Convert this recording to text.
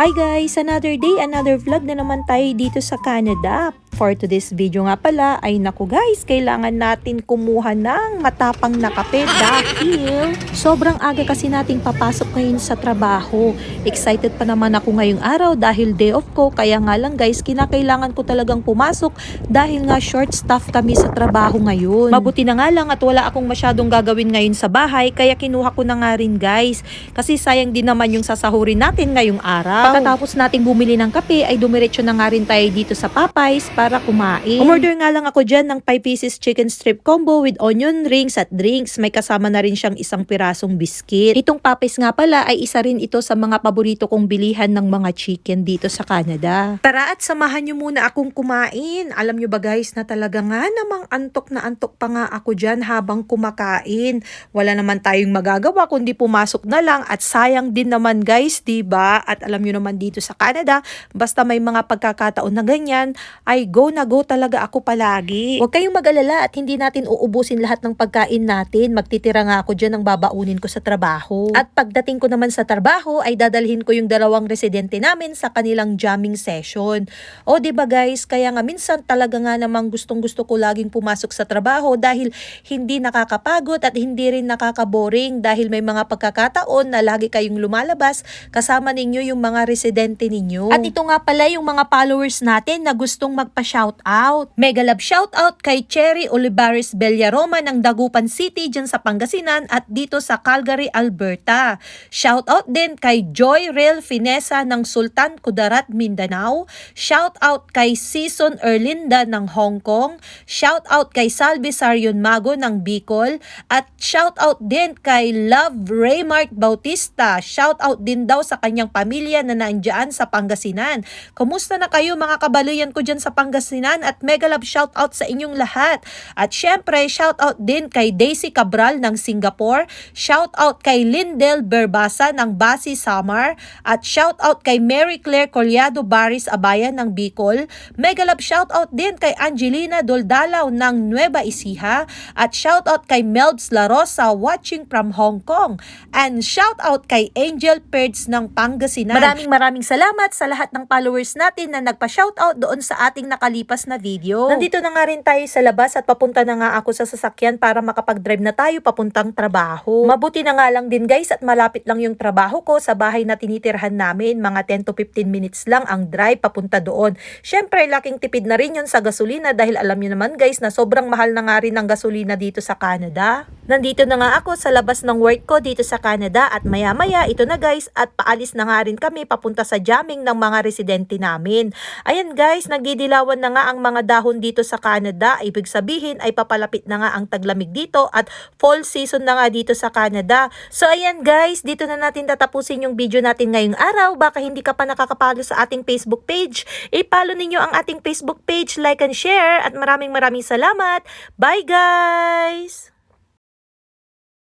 Hi guys! Another day, another vlog na naman tayo dito sa Canada. For today's video nga pala ay naku guys, kailangan natin kumuha ng matapang na kape dahil sobrang aga kasi nating papasok ngayon sa trabaho. Excited pa naman ako ngayong araw dahil day off ko kaya nga lang guys, kinakailangan ko talagang pumasok dahil nga short staff kami sa trabaho ngayon. Mabuti na nga lang at wala akong masyadong gagawin ngayon sa bahay kaya kinuha ko na nga rin guys. Kasi sayang din naman yung sasahurin natin ngayong araw. Pagkatapos nating bumili ng kape ay dumiretso na nga rin tayo dito sa Popeyes para kumain. Umorder nga lang ako dyan ng 5 pieces chicken strip combo with onion rings at drinks. May kasama na rin siyang isang pirasong biskit. Itong Popeyes nga pala ay isa rin ito sa mga paborito kong bilihan ng mga chicken dito sa Canada. Tara at samahan nyo muna akong kumain. Alam nyo ba guys na talaga nga namang antok na antok pa nga ako dyan habang kumakain. Wala naman tayong magagawa kundi pumasok na lang at sayang din naman guys, 'di ba? At alam nyo naman dito sa Canada, basta may mga pagkakataon na ganyan, ay go na go talaga ako palagi. Huwag kayong mag-alala at hindi natin uubusin lahat ng pagkain natin. Magtitira nga ako dyan ng babaunin ko sa trabaho. At pagdating ko naman sa trabaho, ay dadalhin ko yung dalawang residente namin sa kanilang jamming session. O ba guys, kaya nga minsan talaga nga namang gustong-gusto ko laging pumasok sa trabaho dahil hindi nakakapagod at hindi rin nakakaboring dahil may mga pagkakataon na lagi kayong lumalabas kasama ninyo yung mga residente ninyo. At ito nga pala yung mga followers natin na gustong magpa-shoutout. Mega love shoutout kay Cherry Olivares Bellaroma ng Dagupan City dyan sa Pangasinan at dito sa Calgary, Alberta. Shoutout din kay Joy Real Finesa ng Sultan Kudarat, Mindanao. Shoutout kay Season Erlinda ng Hong Kong. Shoutout kay Salvi Sarion Mago ng Bicol. At shoutout din kay Love Raymart Bautista. Shoutout din daw sa kanyang pamilya na naandyan sa Pangasinan. Kumusta na kayo mga kabaluyan ko dyan sa Pangasinan at mega love shoutout sa inyong lahat. At syempre, shoutout din kay Daisy Cabral ng Singapore. Shoutout kay Lindel Berbasa ng Basi Samar. At shoutout kay Mary Claire Collado Baris Abayan ng Bicol. Mega love shoutout din kay Angelina Doldalaw ng Nueva Ecija. At shoutout kay Melbs La Rosa watching from Hong Kong. And shoutout kay Angel Perds ng Pangasinan. Maraming maraming salamat sa lahat ng followers natin na nagpa-shoutout doon sa ating nakalipas na video. Nandito na nga rin tayo sa labas at papunta na nga ako sa sasakyan para makapag-drive na tayo papuntang trabaho. Mabuti na nga lang din guys at malapit lang yung trabaho ko sa bahay na tinitirhan namin. Mga 10 to 15 minutes lang ang drive papunta doon. Syempre, laking tipid na rin yun sa gasolina dahil alam nyo naman guys na sobrang mahal na nga rin ang gasolina dito sa Canada. Nandito na nga ako sa labas ng work ko dito sa Canada at maya maya ito na guys at paalis na nga rin kami papunta sa jamming ng mga residente namin. Ayan guys, nagidilawan na nga ang mga dahon dito sa Canada. Ibig sabihin ay papalapit na nga ang taglamig dito at fall season na nga dito sa Canada. So ayan guys, dito na natin tatapusin yung video natin ngayong araw. Baka hindi ka pa nakakapalo sa ating Facebook page, i-follow ninyo ang ating Facebook page, like and share at maraming maraming salamat. Bye guys!